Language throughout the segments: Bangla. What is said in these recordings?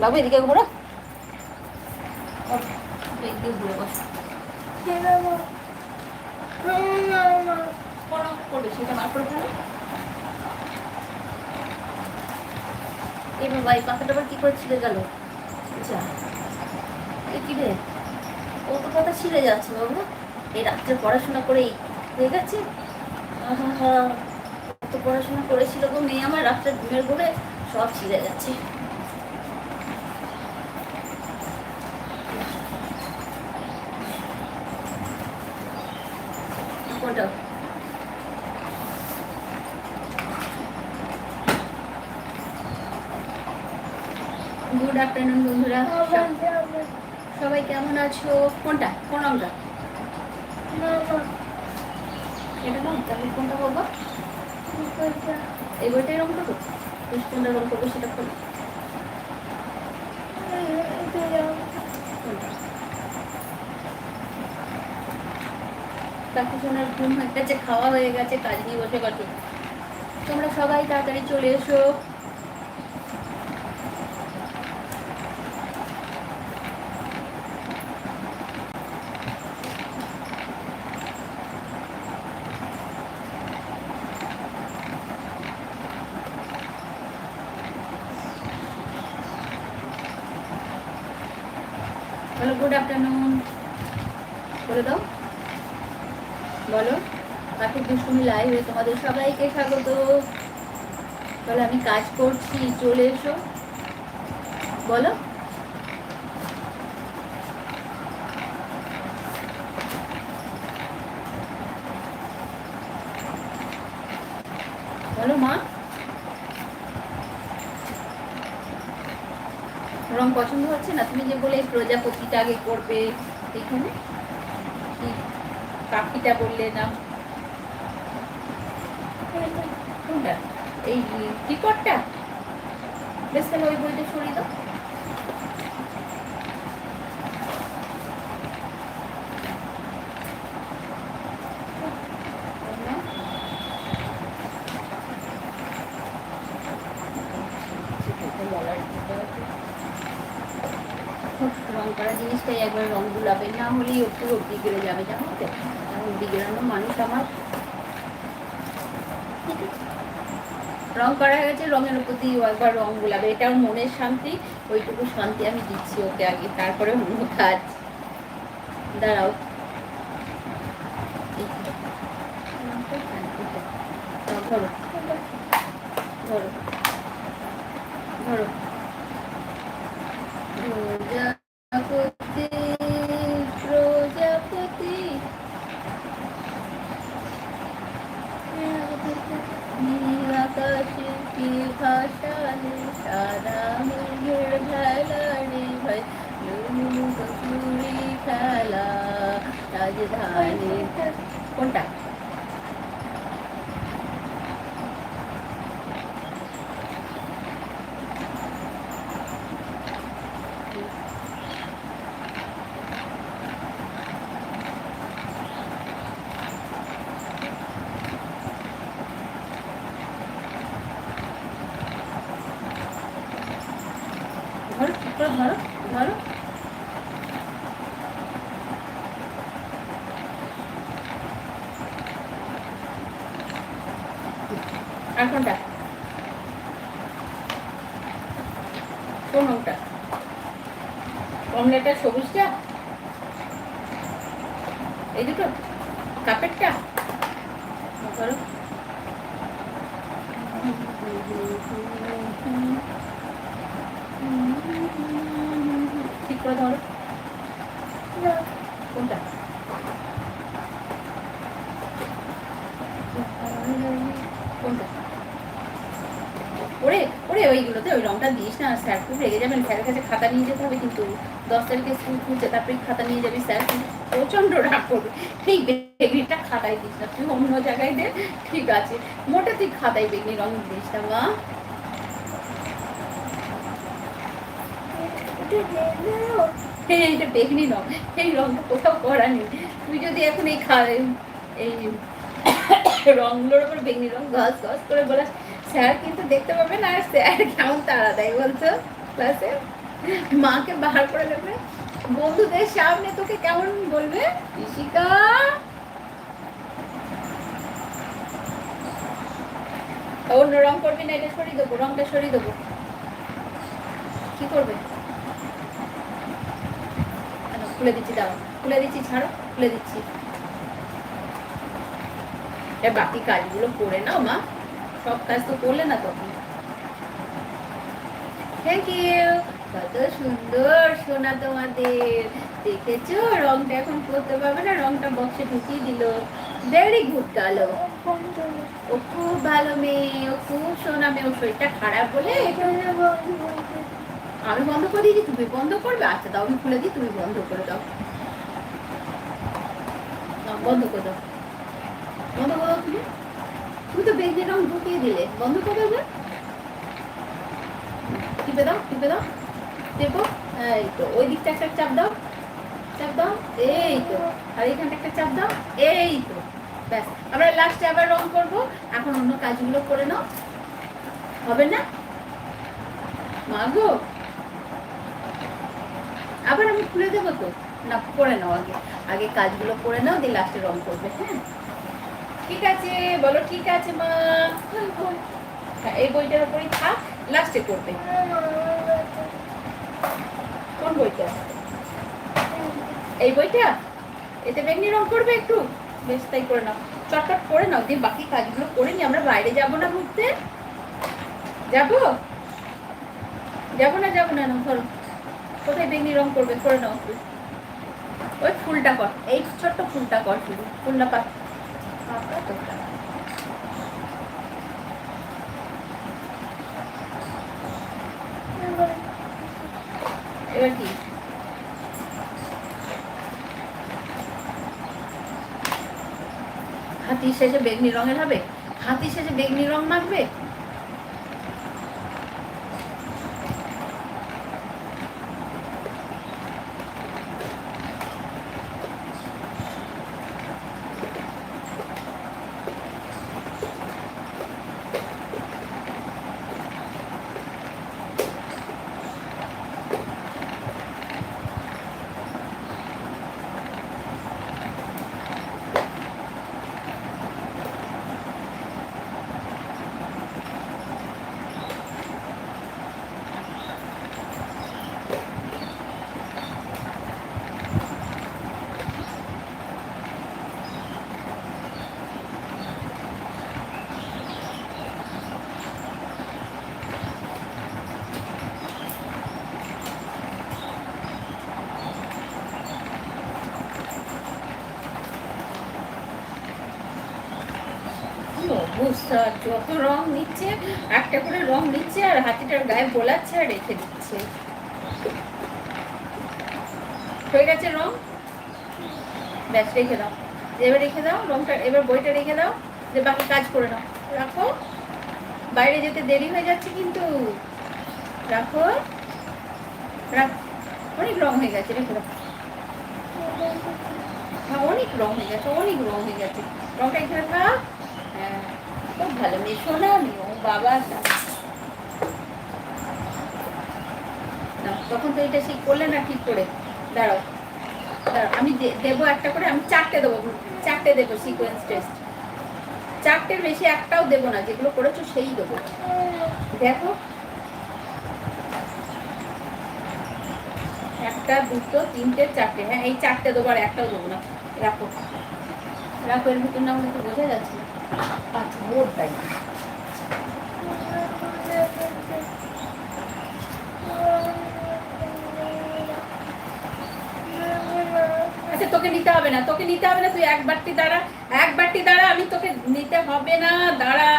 বাবু, এদিকে ঘোরো করবে সেটা ভাই আবার করে ছিঁড়ে রে? ও তো যাচ্ছে বাবু। এই রাত্রে পড়াশোনা করেই হয়ে গেছে। পড়াশোনা করেছিল গো মেয়ে আমার, রাত্রে ঘুমের ঘুরে সব ছিঁড়ে গেছে কোনটা গুড আফটারনুন বন্ধুরা। সবাই কেমন আছো? কোনটা? কোন তাহলে কোনটা কোনটা ঘুম গেছে খাওয়া হয়ে গেছে, কাজ নিয়ে বসে গেছে তোমরা সবাই তাড়াতাড়ি চলে এসো। হ্যালো গুড আফটারনুন করে দাও। বলো কাকুর দুষ্টুমি লাইভে তোমাদের সবাইকে স্বাগত। বলো আমি কাজ করছি, চলে এসো। বলো। বলো মা রং পছন্দ হচ্ছে না? তুমি যে বলে প্রজাপতিটা আগে করবে, এখানে? কি পাখিটা বললে না? কোনটা? এই টিকটটা বেশ তাহলে ওই বইটা সরিয়ে দাও। রং করা জিনিসটাই একবার রং গুলাবে। না হলেই একটু অব্দি গেড়ে যাবে, জানো তো? অব্দি গেড়ানো মানুষ আমার। রং করা হয়ে গেছে, রঙের উপর দিয়ে একবার রং গুলাবে। এটাও মনের শান্তি, ওইটুকু শান্তি আমি দিচ্ছি ওকে আগে, তারপরে অন্য কাজ। দাঁড়াও এই তো। দাও, ধরো ধরো ধরো প্রজাপতি প্রজাপতি নীল আকাশে কি ভাষা রে সারা মেঘের ভেলা রে ভাই চুরি খেলা রাজধানী কোনটা ধরো ঠিক করে ধরো ধরো কোনটা কোন রংটা কমলাটা সবুজটা এই দুটো? কাপেরটা? ধরো। ঠিক করে ধরো। কোনটা ওরে ওরে ওইগুলোতে ওই রংটা দিস না, স্যার। খুব রেগে যাবেন। স্যারের কাছে খাতা নিয়ে যেতে হবে কিন্তু। দশ তারিখে স্কুল খুলছে, তারপরে খাতা নিয়ে যাবি, স্যার। প্রচণ্ড রাগ করবে। ঠিক বেগনিটা খাতায় দিস না। তুই অন্য জায়গায় দে। ঠিক আছে। মোটা তুই খাতায় বেগনি রং দিস না, মা। হ্যাঁ এটা বেগনি রং। এই রংটা কোথাও করা নেই। তুই যদি এখন এই খা এই রংগুলোর উপর বেগনি রং ঘাস ঘাস করে বলাস স্যার কিন্তু দেখতে পাবে না স্যার কেমন তাড়া দেয় বলছো? ক্লাসে? মাকে বার করে দেবে। বন্ধুদের সামনে তোকে কেমন বলবে? ঋষিকা অন্য রং করবি না, এটা সরিয়ে দেবো, রংটা সরিয়ে দেবো। কি করবে? খুলে দিচ্ছি, দাঁড়াও। খুলে দিচ্ছি, ছাড়ো, খুলে দিচ্ছি। বাকি কাজগুলো করে নাও, মা। সব কাজ তো করলে না তখন। থ্যাংক ইউ কত সুন্দর সোনা তোমাদের। দেখেছ? রংটা এখন করতে পারবে না, রংটা বক্সে ঢুকিয়ে দিল। ভেরি গুড কালো। ও খুব ভালো মেয়ে, ও খুব সোনা মেয়ে। ও শরীরটা খারাপ বলে? আমি বন্ধ করে দিয়েছি, তুমি বন্ধ করবে? আচ্ছা দাও, আমি খুলে দিই, তুমি বন্ধ করে দাও। বন্ধ করে দাও। বন্ধ করে দাও তুমি। তুমি তো বেঞ্চে রং ঢুকিয়ে দিলে। বন্ধ করে দেবে টিপে দাও টিপে দাও। টেপো। এই তো, ওই দিকটা একটা চাপ দাও। চাপ দাও। এই তো। আর এইখানটা একটা চাপ দাও। এই তো। ব্যাস। আমরা লাস্টে আবার রং করব। এখন অন্য কাজগুলো করে নাও। হবে না? মাগো আবার আমি খুলে দেবো তো? না, করে নাও আগে। আগে কাজগুলো করে নাও, দিয়ে লাস্টে রং করবে হ্যাঁ? ঠিক আছে বলো ঠিক আছে মা। হ্যাঁ, এই বইটার উপরই থাক লাস্টে করবে কোন বইটা? এই বইটা? এতে বেগনি রং করবে একটু? বেশ তাই করে নাও। চটপট করে নাও দিয়ে বাকি কাজগুলো করে নি আমরা বাইরে যাব না ঘুরতে? যাব? যাব না যাব না না ধরো। কোথায় বেগনি রং করবে? করে নাও। ওই ফুলটা কর এই ছোট্ট ফুলটা কর শুধু ফুলটা পাতা। এবার কি? হাতি সেজে বেগনি রঙের হবে? হাতি সেজে বেগনি রং মাখবে? যত রং নিচ্ছে একটা করে রং নিচ্ছে আর হাতিটার গায়ে বোলাচ্ছে আর রেখে দিচ্ছে। হয়ে গেছে রং। ব্যাস, রেখে দাও। এবার রেখে দাও, রংটা এবার বইটা রেখে দাও, যে বাকি কাজ করে নাও। রাখো। বাইরে যেতে দেরি হয়ে যাচ্ছে কিন্তু। রাখো। রাখ অনেক রং হয়ে গেছে, রেখে দাও। হ্যাঁ অনেক রং হয়ে গেছে, অনেক রং হয়ে গেছে। রংটা এখানে থাক। হ্যাঁ খুব ভালো মেয়ে শোনা মেয়ে, ও বাবা। না, তখন তো এটা সেই করলে না ঠিক করে। দাঁড়াও দাঁড়াও, আমি দেবো একটা করে, আমি চারটে দেবো চারটে দেবো সিকোয়েন্স টেস্ট চারটের বেশি একটাও দেবো না, যেগুলো করেছ সেই দেবো। দেখো। একটা, দুটো, তিনটে, চারটে। হ্যাঁ এই চারটে দেবো আর একটাও দেবো না। রাখো। রাখো, এর ভিতর না বোঝা যাচ্ছে? আচ্ছা ওর তাই। আচ্ছা তোকে নিতে হবে না, তোকে নিতে হবে না, তুই এক বারটি দাঁড়া, এক বারটি দাঁড়া, আমি তোকে নিতে হবে না, দাঁড়া।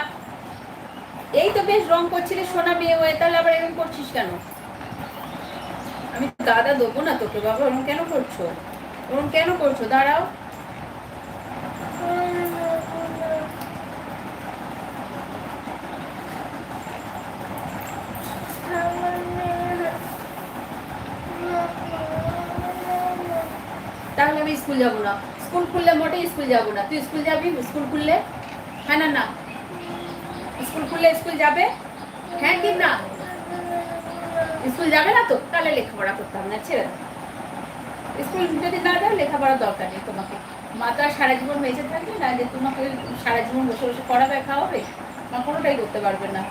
এই তো বেশ রং করছিলি সোনা মেয়ে হয়ে, তাহলে আবার এরকম করছিস কেন? আমি দাদা দেবো না তোকে, বাবা ওরকম কেন করছ? ওরকম কেন করছ? দাঁড়াও তাহলে আমি স্কুল যাব না। স্কুল খুললে মোটেই স্কুল যাব না। তুই স্কুল যাবি? স্কুল খুললে? হ্যাঁ না না। স্কুল খুললে স্কুল যাবে? হ্যাঁ কি না? স্কুল যাবে না তো? তাহলে লেখাপড়া করতে হবে না, ছেড়ে স্কুল যদি না যাও লেখাপড়ার দরকার নেই তোমাকে। মা তো আর সারা জীবন বেঁচে থাকবে না যে তোমাকে সারা জীবন বসে বসে পড়াবে, খাওয়াবে? মা কোনোটাই করতে পারবে না।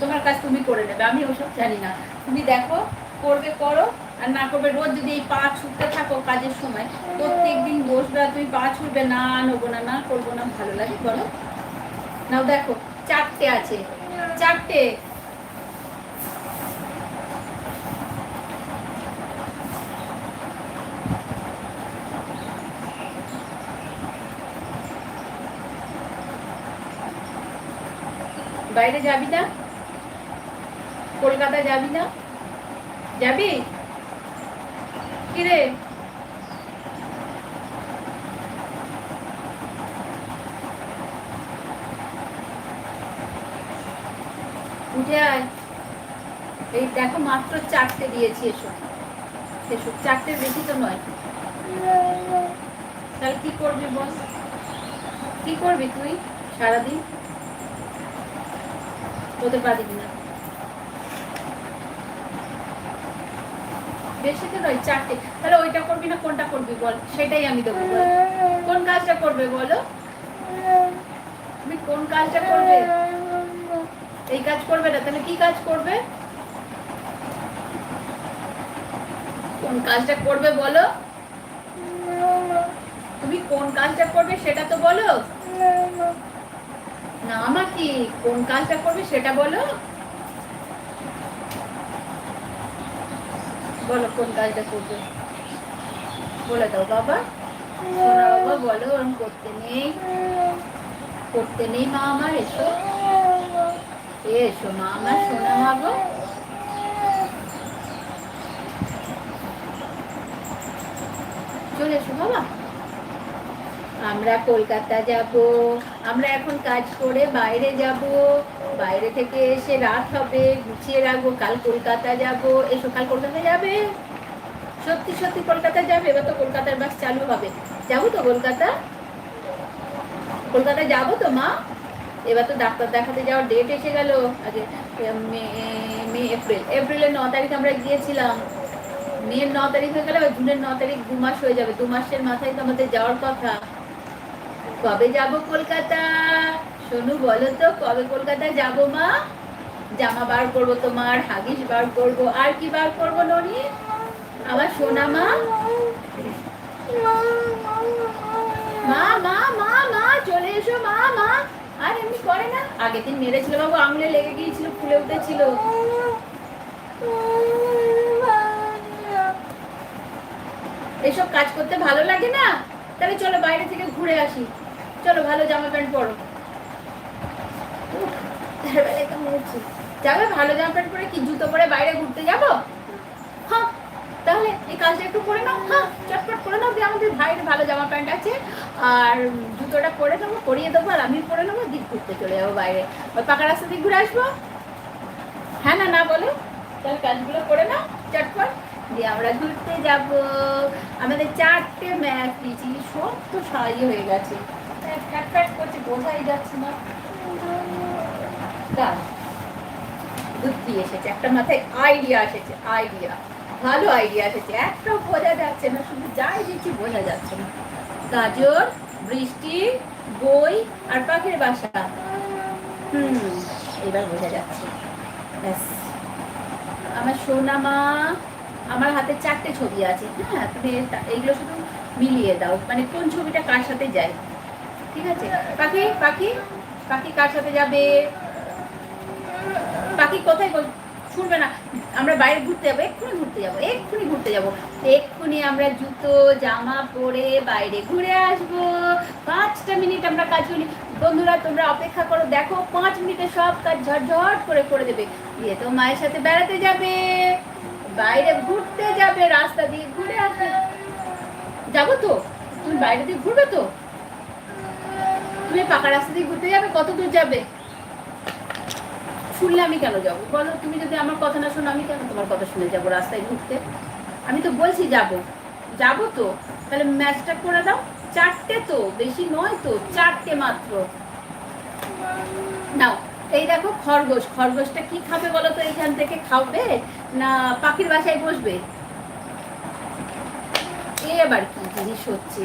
তোমার কাজ তুমি করে নেবে, আমি ওসব জানি না। তুমি দেখো, করবে, করো। আর না করবে, রোজ যদি এই পা ছুটতে থাকো কাজের সময় প্রত্যেক দিন বসবে তুমি পা ছুটবে, না নেব না না করব না, ভালো লাগে, বলো। নাও দেখো, চারটে আছে, চারটে। বাইরে যাবি না? কলকাতা যাবি না? যাবি? কিরে? উঠে আয়। এই দেখো মাত্র চারটে দিয়েছি এসো। এসো, চারটে বেশি তো নয়। তাহলে কি করবি বল? কি করবি তুই সারাদিন? হতে পারবি না। বেশি নয়, চারটে। তাহলে ওইটা করবি না, কোনটা করবি বল? সেটাই আমি দেবো কোন কাজটা করবে বলো? তুমি কোন কাজটা করবে? এই কাজ করবে না, তাহলে কি কাজ করবে? কোন কাজটা করবে বলো? তুমি কোন কাজটা করবে সেটা তো বলো। না আমার কি কোন কাজটা করবে সেটা বলো। বলো, কোন কাজটা করবে? বলে দাও, বাবা। বাবা বলো, ওরম করতে নেই। করতে নেই মা আমার, এসো। এসো মা আমার সোনা মা গো চলে এসো বাবা। আমরা কলকাতা যাব, আমরা এখন কাজ করে বাইরে যাব। বাইরে থেকে এসে রাত হবে, গুছিয়ে রাখব, কাল কলকাতা যাব। এসো, কাল কলকাতা যাবে? সত্যি সত্যি কলকাতা যাবে? এবার তো কলকাতার বাস চালু হবে। যাব তো কলকাতা? কলকাতা যাব তো, মা? এবার তো ডাক্তার দেখাতে যাওয়ার ডেট এসে গেল। আগে মে মে, এপ্রিল। এপ্রিলের ন তারিখ আমরা গিয়েছিলাম। মেয়ের ন তারিখ হয়ে গেলে জুনের ন তারিখ দু মাস হয়ে যাবে। দু মাসের মাথায় তো আমাদের যাওয়ার কথা। কবে যাব কলকাতা? সোনু বলো তো, কবে কলকাতা যাব মা? জামা বার করব তোমার, হাগিস বার করব। আর কি বার করব, ননি? আমার সোনা মা। মা মা মা মা, চলে এসো, মা মা। আর এমনি করে না। আগের দিন মেরেছিল বাবু আঙুলে লেগে গিয়েছিল, ফুলে উঠেছিল। এসব কাজ করতে ভালো লাগে না? তাহলে চলো বাইরে থেকে ঘুরে আসি। চলো, ভালো জামা প্যান্ট পরো। তার বেলায় তো মরছি। যাবে, ভালো জামা প্যান্ট পরে কি জুতো পরে বাইরে ঘুরতে যাব? হ্যাঁ তাহলে এই কাজটা একটু করে নাও। হ্যাঁ চটপট করে নাও যে আমাদের ভাইয়ের ভালো জামা প্যান্ট আছে। আর জুতোটা পরে নেব পরিয়ে দেবো, আর আমি পরে নেব দিক ঘুরতে চলে যাব বাইরে। ওই পাকা রাস্তা দিয়ে ঘুরে আসব? হ্যাঁ না না বলো। তাহলে কাজগুলো করে নাও, চটপট। দিয়ে আমরা ঘুরতে যাব। আমাদের চারটে ম্যাচ দিয়েছি সব তো সাহায্য হয়ে গেছে। ফ্যাট ফ্যাট করছে, বোঝাই যাচ্ছে না। দাঁড়া বুদ্ধি এসেছে, একটা মাথায় আইডিয়া এসেছে আইডিয়া ভালো আইডিয়া এসেছে একটাও বোঝা যাচ্ছে না, শুধু যাই দিচ্ছি বোঝা যাচ্ছে না। গাজর, বৃষ্টি, বই আর পাখির বাসা। হুম, এবার বোঝা যাচ্ছে। আমার সোনা মা, আমার হাতে চারটে ছবি আছে। হ্যাঁ তুমি এইগুলো শুধু মিলিয়ে দাও। মানে কোন ছবিটা কার সাথে যায়? ঠিক আছে? পাখি পাখি পাখি কার সাথে যাবে? পাখি কোথায় বল শুনবে না। আমরা বাইরে ঘুরতে যাব, এক্ষুনি ঘুরতে যাব, এক্ষুনি ঘুরতে যাব। এক্ষুনি আমরা জুতো, জামা পরে বাইরে ঘুরে আসব। পাঁচটা মিনিট আমরা কাজ করি বন্ধুরা, তোমরা অপেক্ষা করো, দেখো পাঁচ মিনিটে সব কাজ ঝটঝট করে করে দেবে। দিয়ে তো মায়ের সাথে বেড়াতে যাবে, বাইরে ঘুরতে যাবে, রাস্তা দিয়ে ঘুরে আসবে। যাব তো? তুমি বাইরে দিয়ে ঘুরবে তো? তুমি পাকা রাস্তা দিয়ে ঘুরতে যাবে? কত দূর যাবে? শুনলে আমি কেন যাব? বলো, তুমি যদি আমার কথা না শোনো, আমি কেন তোমার কথা শুনে যাব রাস্তায় ঘুরতে আমি তো বলছি যাব। যাব তো। তাহলে ম্যাচটা করে দাও। চারটে তো, বেশি নয় তো, চারটে মাত্র। নাও, এই দেখো খরগোশ। খরগোশটা কি খাবে বলো তো এইখান থেকে? খাবে না পাখির বাসায় বসবে? এ আবার কি জিনিস হচ্ছে?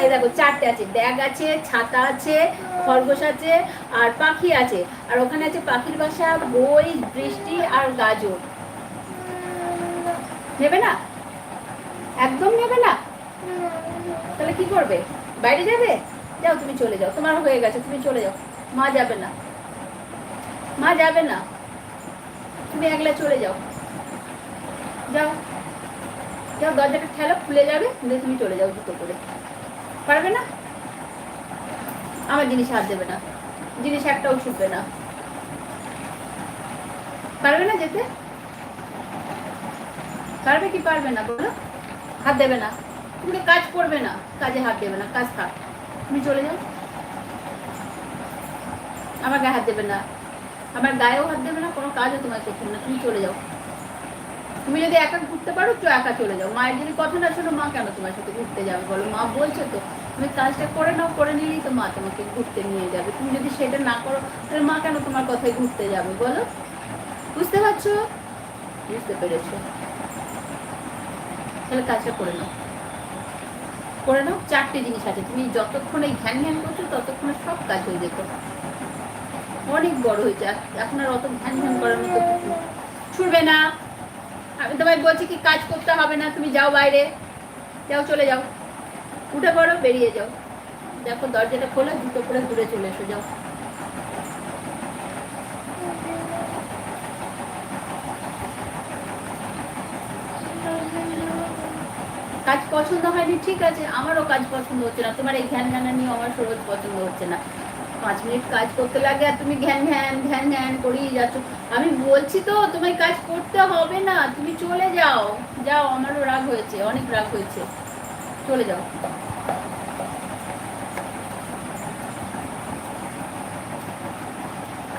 এই দেখো, চারটে আছে, ব্যাগ আছে, ছাতা আছে, খরগোশ আছে, আর পাখি আছে। আর ওখানে আছে পাখির বাসা, বই, বৃষ্টি আর গাজর। নেবে না? একদম নেবে না? তাহলে কি করবে? বাইরে যাবে? যাও, তুমি চলে যাও। তোমার হয়ে গেছে, তুমি চলে যাও। মা যাবে না। মা যাবে না। তুমি একলা চলে যাও। যাও। যাও, দরজাটা ঠেলো, খুলে যাবে তুমি চলে যাও দুটো করে। পারবে না? আমার জিনিস হাত দেবে না। জিনিস একটাও ছুটবে না। পারবে না যেতে? পারবে কি পারবে না বলো? হাত দেবে না। তুমি কাজ করবে না। কাজে হাত দেবে না। কাজ থাক। তুমি চলে যাও। আমার গায়ে হাত দেবে না। আমার গায়েও হাত দেবে না, কোনো কাজও তোমার করতে না। তুমি চলে যাও। তুমি যদি একা ঘুরতে পারো, তো একা চলে যাও। মায়ের যদি কথা না শোনো, মা কেন তোমার সাথে ঘুরতে যাবে বলো? মা বলছে তো, তুমি কাজটা করে নাও, করে নিলেই তো মা তোমাকে ঘুরতে নিয়ে যাবে। তুমি যদি সেটা না করো, তাহলে মা কেন তোমার কথায় ঘুরতে যাবে বলো? বুঝতে পারছ? বুঝতে পেরেছ। তাহলে কাজটা করে নাও। করে নাও, চারটে জিনিস আছে। তুমি যতক্ষণ এই ঘ্যান ঘ্যান করছ, ততক্ষণে সব কাজ হয়ে যেত। অনেক বড় হয়েছে। এখন আর অত ঘ্যান ঘ্যান করার মতো ছুটবে না। আমি তোমায় বলছি কি কাজ করতে হবে না, তুমি যাও বাইরে। যাও, চলে যাও। উঠে পড়ো, বেরিয়ে যাও। দেখো, দরজাটা খোলা, দুটো করে দূরে চলে এসো, যাও। কাজ পছন্দ হয়নি, ঠিক আছে। আমারও কাজ পছন্দ হচ্ছে না। তোমার এই ধ্যান ঘ্যানা নিয়ে আমার সরোজ পছন্দ হচ্ছে না। পাঁচ মিনিট কাজ করতে লাগে আর তুমি ঘ্যান ঘ্যান ঘ্যান ঘ্যান করেই যাচ্ছ। আমি বলছি তো, তোমায় কাজ করতে হবে না, তুমি চলে যাও। যাও, আমারও রাগ হয়েছে, অনেক রাগ হয়েছে। চলে যাও।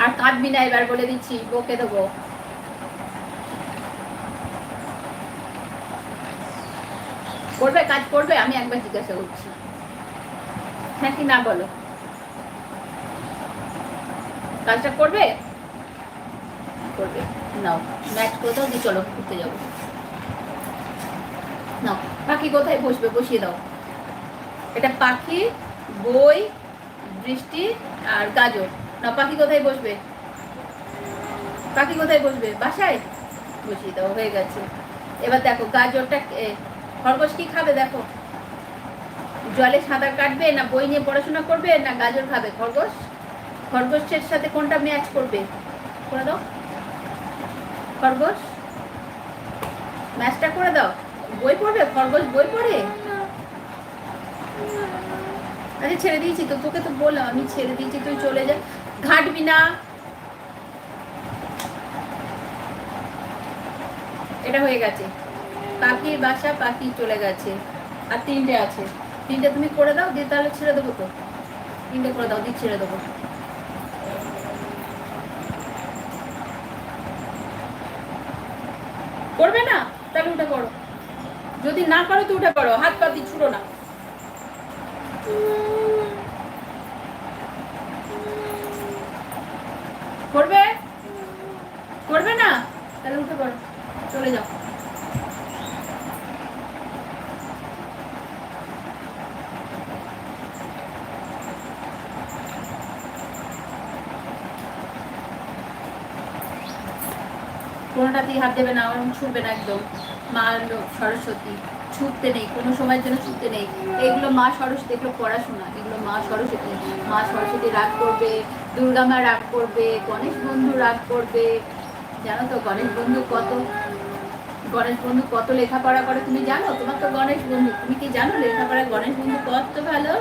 আর কাঁদবি না এবার বলে দিচ্ছি, বকে দেবো। করবে, কাজ করবে, আমি একবার জিজ্ঞাসা করছি। হ্যাঁ কি না বলো? কাজটা করবে? করবে। নাও, ম্যাচ করে দাও দিয়ে চলো, ঘুরতে যাব। নাও, পাখি কোথায় বসবে? বসিয়ে দাও। এটা পাখি, বই, বৃষ্টি আর গাজর। না পাখি কোথায় বসবে? পাখি কোথায় বসবে? বাসায়? বসিয়ে দাও, হয়ে গেছে। এবার দেখো, গাজরটা খরগোশ কি খাবে দেখো? জলে সাঁতার কাটবে না বই নিয়ে পড়াশোনা করবে না গাজর খাবে? খরগোশ? খরগোশের সাথে কোনটা ম্যাচ করবে? করে দাও। খরগোশ? ম্যাচটা করে দাও। বই পড়বে? খরগোশ বই পড়ে? আরে ছেড়ে দিয়েছি তো, তোকে তো বললাম, আমি ছেড়ে দিয়েছি, তুই চলে যা। ঘাটবি না। এটা হয়ে গেছে। পাখির বাসা, পাখি চলে গেছে। আর তিনটে আছে। তিনটে তুমি করে দাও, দিয়ে তাহলে ছেড়ে দেবো তো। তিনটে করে দাও, দিয়ে ছেড়ে দেবো। করবে না, তাহলে ওটা করো যদি না করো তো ওটা করো হাত পাতি ছুড়ো না করবে করবে না তাহলে উঠে পড়ো চলে যাও কোনোটাতেই হাত দেবে না ওরকম ছুটবে না একদম। মা সরস্বতী ছুটতে নেই, কোনো সময়ের জন্য ছুটতে নেই। এগুলো মা সরস্বতী, এগুলো পড়াশোনা, এগুলো মা সরস্বতী। মা সরস্বতী রাগ করবে, দুর্গা মা রাগ করবে, গণেশ বন্ধু রাগ করবে। জানো তো গণেশ বন্ধু কত? গণেশ বন্ধু কত লেখাপড়া করে তুমি জানো? তোমার তো গণেশ বন্ধু। তুমি কি জানো লেখাপড়া গণেশ বন্ধু কত ভালো?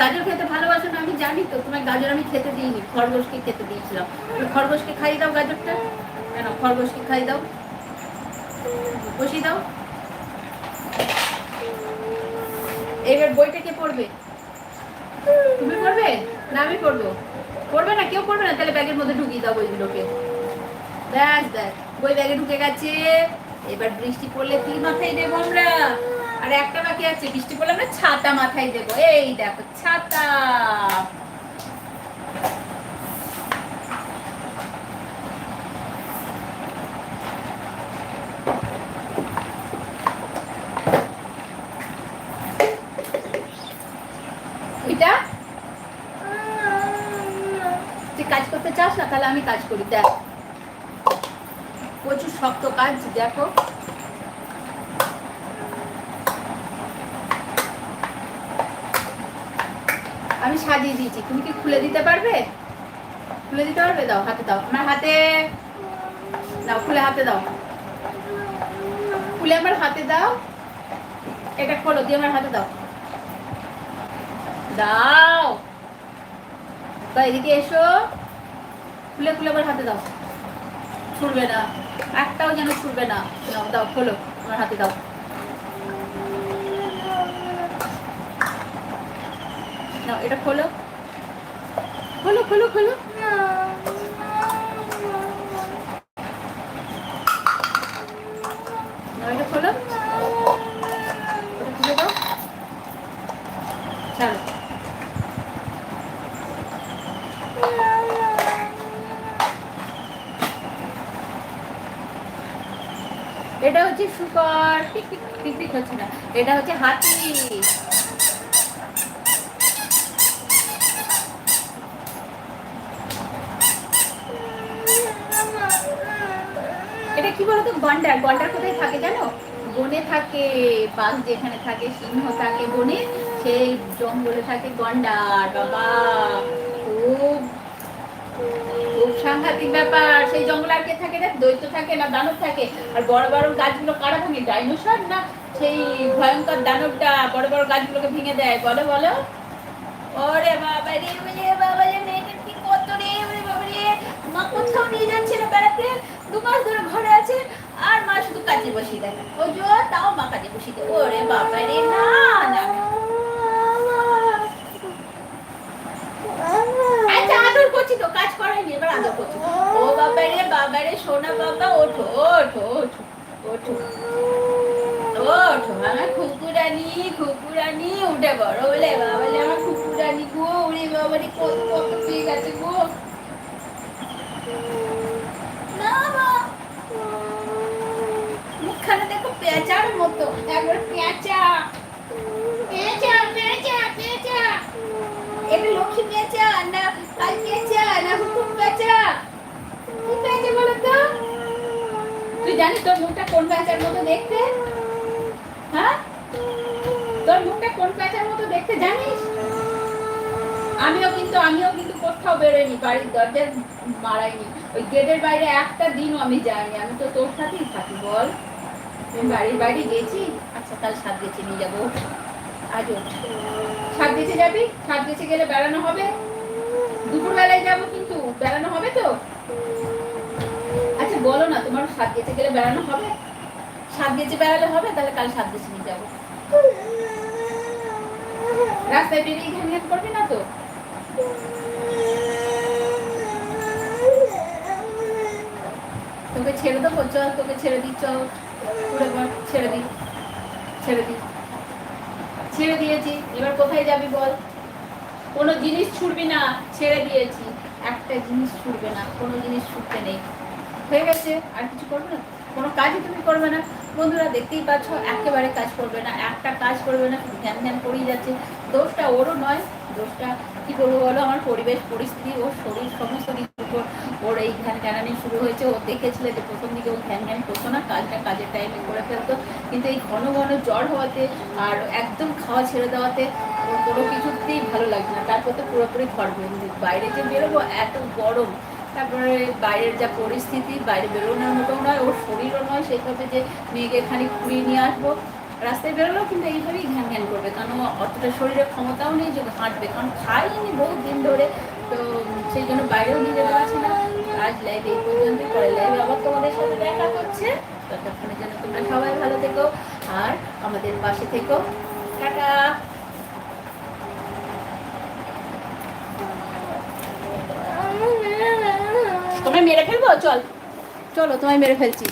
গাজর খেতে ভালোবাসো না, আমি জানি তো তোমার গাজর আমি খেতে দিইনি, খরগোশকে খেতে দিয়েছিলাম। খরগোশকে খাইয়ে দাও গাজরটা। কেন, খরগোশকে খাইয়ে দাও। বসিয়ে দাও। এবার বইটা কে পড়বে? তুমি পড়বে? না, আমি পড়ব। পড়বে না, কেউ পড়বে না? তাহলে ব্যাগের মধ্যে ঢুকিয়ে দাও বইগুলোকে। ব্যাস দেখ বই ব্যাগে ঢুকে গেছে। এবার বৃষ্টি পড়লে কি মাথায় দেবো আমরা? আর একটা বাকি আছে, বৃষ্টি পড়লে আমরা ছাতা মাথায় দেবো। এই দেখো, ছাতা। তুই কাজ করতে চাস তাহলে আমি কাজ করি, দেখ। প্রচুর শক্ত কাজ, দেখো। আমি সাজিয়ে দিয়েছি। তুমি কি খুলে দিতে পারবে? খুলে দিতে পারবে? দাও, হাতে দাও। আমার হাতে দাও, খুলে হাতে দাও। খুলে আমার হাতে দাও। এটা খোলো, দিয়ে আমার হাতে দাও। দাও। তা এদিকে এসো। খুলে খুলে আমার হাতে দাও। ছুটবে না। একটাও যেন ছুটবে না। দাও, খোলো। আমার হাতে দাও। নাও, এটা খোলো। খোলো খোলো খোলো। এটা খোলো। খুলে এটা হচ্ছে টিক টিক টিক হচ্ছে না। এটা হচ্ছে হাতি এটা কি বলতো গন্ডার গন্ডার কোথায় থাকে জানো? বনে থাকে বাঘ যেখানে থাকে, সিংহ থাকে বনে, সেই জঙ্গলে থাকে গন্ডার, বাবা। খুব খুব সাংঘাতিক ব্যাপার। সেই জঙ্গলে আর কে থাকে রে দৈত্য থাকে না দানব থাকে। আর বড় বড় গাছগুলো কারা ভাঙে? ডাইনোসর না সেই ভয়ঙ্কর দানবটা বড় বড় গাছগুলোকে ভেঙে দেয়? বলো বলো। ওরে বাবা রে বাবা রে, মেয়েটা কি কত রে? বাবা রে, মা কোথাও নিয়ে যাচ্ছে না বেড়াতে? দু মাস ধরে ঘরে আছে। আর মা শুধু কাজে বসিয়ে দেয়। ও জো তাও মা কাজে বসিয়ে দেয়। ওরে বাবা রে না না। আচ্ছা করছি তো, কাজ করাইনি এবার আদর করছি। ও বাবা রে সোনা বাবা, ওঠো ওঠো ওঠো উঠে বলে বাবা আমার বাবা রে কত কত গেছে গো না মা মুখখানে দেখো পেঁচার মতো। একবার পেঁচা। পেঁচা পেঁচা পেঁচা। এটা লক্ষ্মী পেঁচা, না কাল পেঁচা, না হুকুম পেঁচা। কি পেঁচা বলো তো? তুই জানিস তোর মুখটা কোন পেঁচার মতো দেখতে? হ্যাঁ? তোর মুখটা কোন পেঁচার মতো দেখতে জানিস? আমিও কিন্তু আমিও কিন্তু কোথাও বেরোয়নি বাড়ির দরজা মারাইনি। ওই গেটের বাইরে একটা দিনও আমি যাইনি। আমি তো তোর সাথেই থাকি, বল। বাড়ির বাইরে গেছি। আচ্ছা কাল সাত গেছে নিয়ে যাব। আজ ওঠ সাত গেছে যাবি? সাত গেছে গেলে বেড়ানো হবে? দুপুর বেলায় যাব কিন্তু, বেড়ানো হবে তো? আচ্ছা বলো না, তোমার সাত গেছে গেলে বেড়ানো হবে? সাত গেছে বেড়ালে হবে, তাহলে কাল সাত গেছে নিয়ে যাব। রাস্তায় বেরিয়ে ঘ্যান ঘ্যান করবি না তো? তোকে ছেড়ে দেবো, চল, তোকে ছেড়ে দিই, চল। ছেড়ে ছেড়ে ছেড়ে দিয়েছি, এবার কোথায় যাবি বল? কোনো জিনিস ছুটবি না, ছেড়ে দিয়েছি। একটা জিনিস ছুটবে না, কোনো জিনিস ছুটতে নেই। হয়ে গেছে, আর কিছু করবে না? কোনো কাজই তুমি করবে না। বন্ধুরা, দেখতেই পাচ্ছ, একেবারে কাজ করবে না, একটা কাজ করবে না ধ্যান ধ্যান করেই যাচ্ছে। দোষটা ওরও নয়, দোষটা কি করব বলো? আমার পরিবেশ, পরিস্থিতি, ওর শরীর, সমস্ত উপর ওর এই ধ্যান জ্ঞানানি শুরু হয়েছে। ও দেখেছিল যে প্রথম দিকে ও ধ্যান জ্ঞান করতো না, কাজটা কাজের টাইমে করে ফেলতো। কিন্তু এই ঘন ঘন জ্বর হওয়াতে আর একদম খাওয়া ছেড়ে দেওয়াতে ওর কোনো কিছুতেই ভালো লাগছে না। তারপর তো পুরোপুরি ঘর বাইরে যে বেরোবো, এত গরম। তারপরে বাইরের যা পরিস্থিতি, বাইরে বেরোনোর মতো নয়, ওর শরীরও নয়। সেইভাবে যে মেয়েকে খানিক ঘুরিয়ে নিয়ে আসব। রাস্তায় বেরোলেও কিন্তু এইভাবেই ঘ্যান ঘ্যান করবে। কারণ অতটা শরীরের ক্ষমতাও নেই যে হাঁটবে। কারণ খাইনি বহু দিন ধরে। তো সেই জন্য বাইরেও নিয়ে যেতে পারছি না। আজ লাইভ এই পর্যন্ত পরে লাইভ আবার তোমাদের সাথে দেখা করছে ততক্ষণের জন্য তোমরা সবাই ভালো থেকো আর আমাদের পাশে থেকো। টাটা। তোমায় মেরে ফেলব? চল। চলো, তোমায় মেরে ফেলছি।